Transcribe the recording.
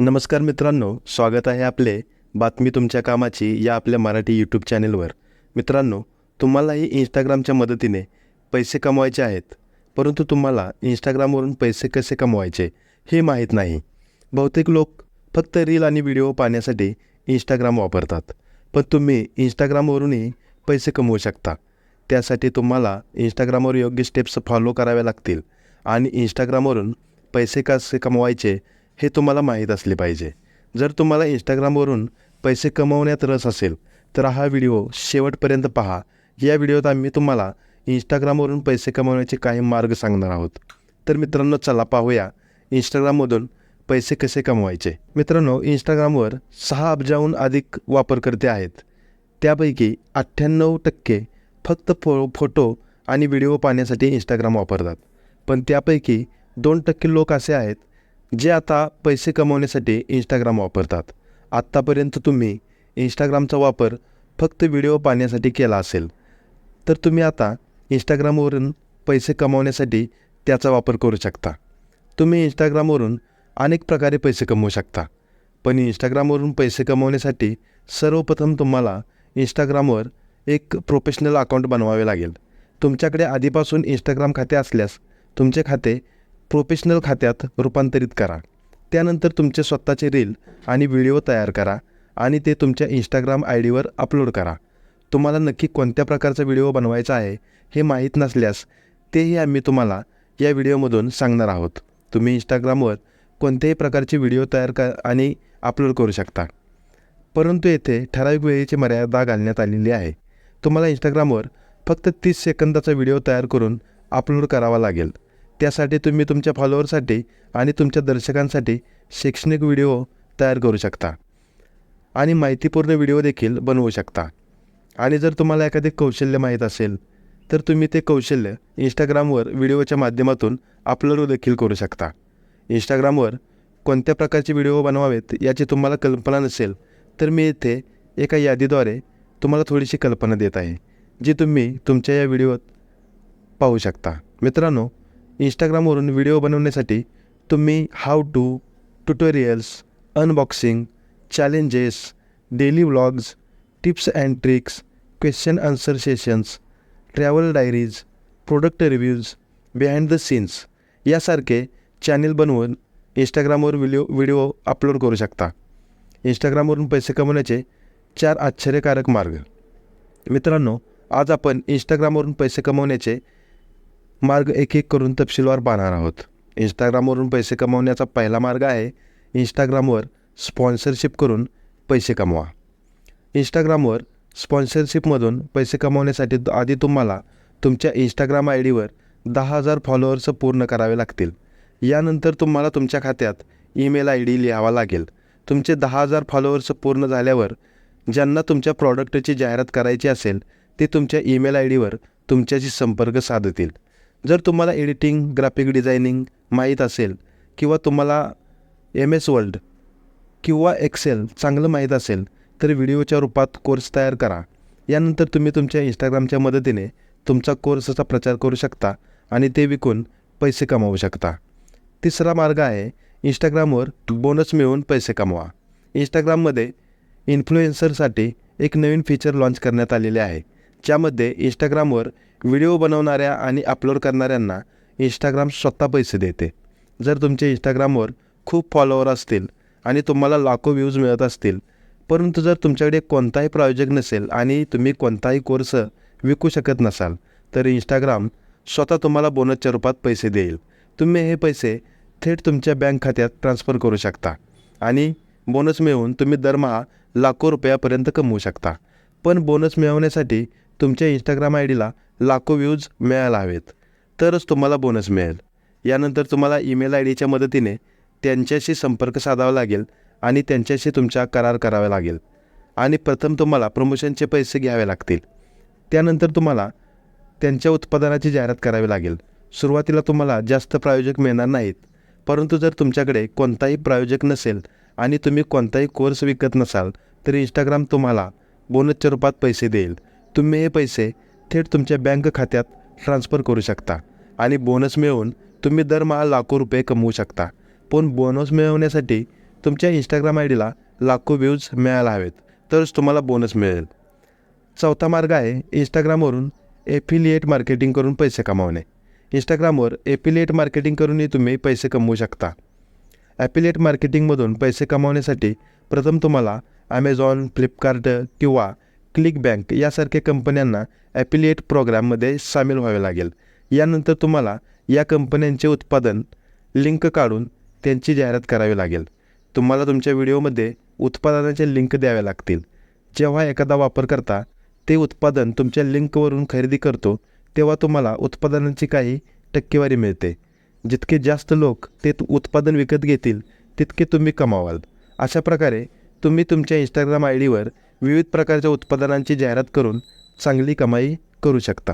नमस्कार मित्रांनो स्वागत आहे आपले बातमी तुमच्या कामाची या आपल्या मराठी यूट्यूब चॅनेलवर मित्रांनो तुम्हालाही इंस्टाग्रामच्या मदतीने पैसे कमवायचे आहेत परंतु तुम्हाला इंस्टाग्रामवरून पैसे कसे कमवायचे हे माहीत नाही. बहुतेक लोक फक्त रील आणि व्हिडिओ पाहण्यासाठी इंस्टाग्राम वापरतात पण तुम्ही इंस्टाग्रामवरूनही पैसे कमवू शकता. त्यासाठी तुम्हाला इंस्टाग्रामवर योग्य स्टेप्स फॉलो कराव्या लागतील आणि इंस्टाग्रामवरून पैसे कसे कमवायचे हे तुम्हाला माहीत असले पाहिजे. जर तुम्हाला इंस्टाग्रामवरून पैसे कमवण्यात रस असेल तर हा व्हिडिओ शेवटपर्यंत पहा. या व्हिडिओत आम्ही तुम्हाला इंस्टाग्रामवरून पैसे कमवण्याचे काही मार्ग सांगणार आहोत. तर मित्रांनो चला पाहूया इंस्टाग्राममधून पैसे कसे कमवायचे. मित्रांनो इंस्टाग्रामवर सहा अब्जाहून अधिक वापरकर्ते आहेत. त्यापैकी अठ्ठ्याण्णव टक्के फक्त फो फोटो आणि व्हिडिओ पाहण्यासाठी इंस्टाग्राम वापरतात. पण त्यापैकी दोन टक्के लोक असे आहेत जे आता पैसे कमवण्यासाठी इंस्टाग्राम वापरतात. आत्तापर्यंत तुम्ही इंस्टाग्रामचा वापर फक्त व्हिडिओ पाहण्यासाठी केला असेल. तर तुम्ही आता इंस्टाग्रामवरून पैसे कमवण्यासाठी त्याचा वापर करू शकता. तुम्ही इंस्टाग्रामवरून अनेक प्रकारे पैसे कमवू शकता. पण इंस्टाग्रामवरून पैसे कमवण्यासाठी सर्वप्रथम तुम्हाला इंस्टाग्रामवर एक प्रोफेशनल अकाउंट बनवावे लागेल. तुमच्याकडे आधीपासून इंस्टाग्राम खाते असल्यास तुमचे खाते प्रोफेशनल खात्यात रूपांतरित करा. त्यानंतर तुमचे स्वतःचे रील आणि व्हिडिओ तयार करा आणि ते तुमच्या इंस्टाग्राम आय डीवर अपलोड करा. तुम्हाला नक्की कोणत्या प्रकारचा व्हिडिओ बनवायचा आहे हे माहीत नसल्यास तेही आम्ही तुम्हाला या व्हिडिओमधून सांगणार आहोत. तुम्ही इंस्टाग्रामवर कोणत्याही प्रकारचे व्हिडिओ तयार क आणि अपलोड करू शकता. परंतु येथे ठराविक वेळेची मर्यादा घालण्यात आलेली आहे. तुम्हाला इंस्टाग्रामवर फक्त तीस सेकंदाचा व्हिडिओ तयार करून अपलोड करावा लागेल. त्यासाठी तुम्ही तुमच्या फॉलोअरसाठी आणि तुमच्या दर्शकांसाठी शैक्षणिक व्हिडिओ तयार करू शकता. आणि माहितीपूर्ण व्हिडिओ देखील बनवू शकता. आणि जर तुम्हाला एखादे कौशल्य माहीत असेल तर तुम्ही ते कौशल्य इंस्टाग्रामवर व्हिडिओच्या माध्यमातून अपलोड देखील करू शकता. इंस्टाग्रामवर कोणत्या प्रकारचे व्हिडिओ बनवावेत याची तुम्हाला कल्पना नसेल तर मी येथे एका यादीद्वारे तुम्हाला थोडीशी कल्पना देत आहे जी तुम्ही तुमच्या या व्हिडिओत पाहू शकता. मित्रांनो इंस्टाग्रामवरून व्हिडिओ बनवण्यासाठी तुम्ही how to tutorials unboxing challenges daily vlogs tips and tricks question answer sessions travel diaries product reviews behind the scenes यासारखे चॅनेल बनवून इंस्टाग्रामवर व्हिडिओ व्हिडिओ अपलोड करू शकता. इंस्टाग्रामवरून पैसे कमवण्याचे चार आश्चर्यकारक मार्ग. मित्रांनो आज आपण इंस्टाग्रामवरून पैसे कमवण्याचे मार्ग एक एक करून तपशीलवार पाहणार आहोत. इंस्टाग्रामवरून पैसे कमावण्याचा पहिला मार्ग आहे इंस्टाग्रामवर स्पॉन्सरशिप करून पैसे कमवा. इंस्टाग्रामवर स्पॉन्सरशिपमधून पैसे कमावण्यासाठी आधी तुम्हाला तुमच्या इंस्टाग्राम आय डीवर दहा हजार फॉलोअर्स पूर्ण करावे लागतील. यानंतर तुम्हाला तुमच्या खात्यात ईमेल आय डी लिहावा लागेल. तुमचे दहा हजार फॉलोअर्स पूर्ण झाल्यावर ज्यांना तुमच्या प्रॉडक्टची जाहिरात करायची असेल ते तुमच्या ईमेल आय डीवर तुमच्याशी संपर्क साधतील. जर तुम्हाला एडिटिंग ग्राफिक डिझायनिंग माहीत असेल किंवा तुम्हाला एम एस वर्ल्ड किंवा एक्सेल चांगलं माहीत असेल तर व्हिडिओच्या रूपात कोर्स तयार करा. यानंतर तुम्ही तुमच्या इंस्टाग्रामच्या मदतीने तुमचा कोर्सचा प्रचार करू शकता आणि ते विकून पैसे कमावू शकता. तिसरा मार्ग आहे इंस्टाग्रामवर बोनस मिळवून पैसे कमवा. इंस्टाग्राममध्ये इन्फ्लुएन्सरसाठी एक नवीन फीचर लॉन्च करण्यात आलेले आहे. ज्यामध्ये इंस्टाग्रामवर व्हिडिओ बनवणाऱ्या आणि अपलोड करणाऱ्यांना इंस्टाग्राम स्वतः पैसे देते. जर तुमचे इंस्टाग्रामवर खूप फॉलोअर असतील आणि तुम्हाला लाखो व्ह्यूज मिळत असतील परंतु जर तुमच्याकडे कोणताही प्रायोजक नसेल आणि तुम्ही कोणताही कोर्स विकू शकत नसाल तर इंस्टाग्राम स्वतः तुम्हाला बोनसच्या रूपात पैसे देईल. तुम्ही हे पैसे थेट तुमच्या बँक खात्यात ट्रान्स्फर करू शकता आणि बोनस मिळवून तुम्ही दरमहा लाखो रुपयापर्यंत कमवू शकता. पण बोनस मिळवण्यासाठी तुमच्या इंस्टाग्राम आय डीला लाखो व्ह्यूज मिळायला हवेत. तरच तुम्हाला बोनस मिळेल. यानंतर तुम्हाला ईमेल आय डीच्या मदतीने त्यांच्याशी संपर्क साधावा लागेल आणि त्यांच्याशी तुमचा करार करावा लागेल. आणि प्रथम तुम्हाला प्रमोशनचे पैसे घ्यावे लागतील. त्यानंतर तुम्हाला त्यांच्या उत्पादनाची जाहिरात करावी लागेल. सुरुवातीला तुम्हाला जास्त प्रायोजक मिळणार नाहीत. परंतु जर तुमच्याकडे कोणताही प्रायोजक नसेल आणि तुम्ही कोणताही कोर्स विकत नसाल तर इंस्टाग्राम तुम्हाला बोनसच्या रूपात पैसे देईल. तुम्ही हे पैसे थेट तुमच्या बँक खात्यात ट्रान्स्फर करू शकता आणि बोनस मिळवून तुम्ही दरमहा लाखो रुपये कमवू शकता. पण बोनस मिळवण्यासाठी तुमच्या इंस्टाग्राम आय डीला लाखो व्ह्यूज मिळायला हवेत तरच तुम्हाला बोनस मिळेल. चौथा मार्ग आहे इंस्टाग्रामवरून एफिलिएट मार्केटिंग करून पैसे कमावणे. इंस्टाग्रामवर एफिलिएट मार्केटिंग करूनही तुम्ही पैसे कमवू शकता. ॲफिलिएट मार्केटिंगमधून पैसे कमावण्यासाठी प्रथम तुम्हाला ॲमेझॉन फ्लिपकार्ट किंवा क्लिक बँक यासारख्या कंपन्यांना ॲपिलिएट प्रोग्राममध्ये सामील व्हावे लागेल. यानंतर तुम्हाला या कंपन्यांचे उत्पादन लिंक काढून त्यांची जाहिरात करावी लागेल. तुम्हाला तुमच्या व्हिडिओमध्ये उत्पादनाचे लिंक द्यावे लागतील. जेव्हा एखादा वापरकर्ता ते उत्पादन तुमच्या लिंकवरून खरेदी करतो तेव्हा तुम्हाला उत्पादनाची काही टक्केवारी मिळते. जितके जास्त लोक ते उत्पादन विकत घेतील तितके तुम्ही कमावाल. अशा प्रकारे तुम्ही तुमच्या इंस्टाग्राम आय डीवर विविध प्रकारच्या उत्पादनांची जाहिरात करून चांगली कमाई करू शकता.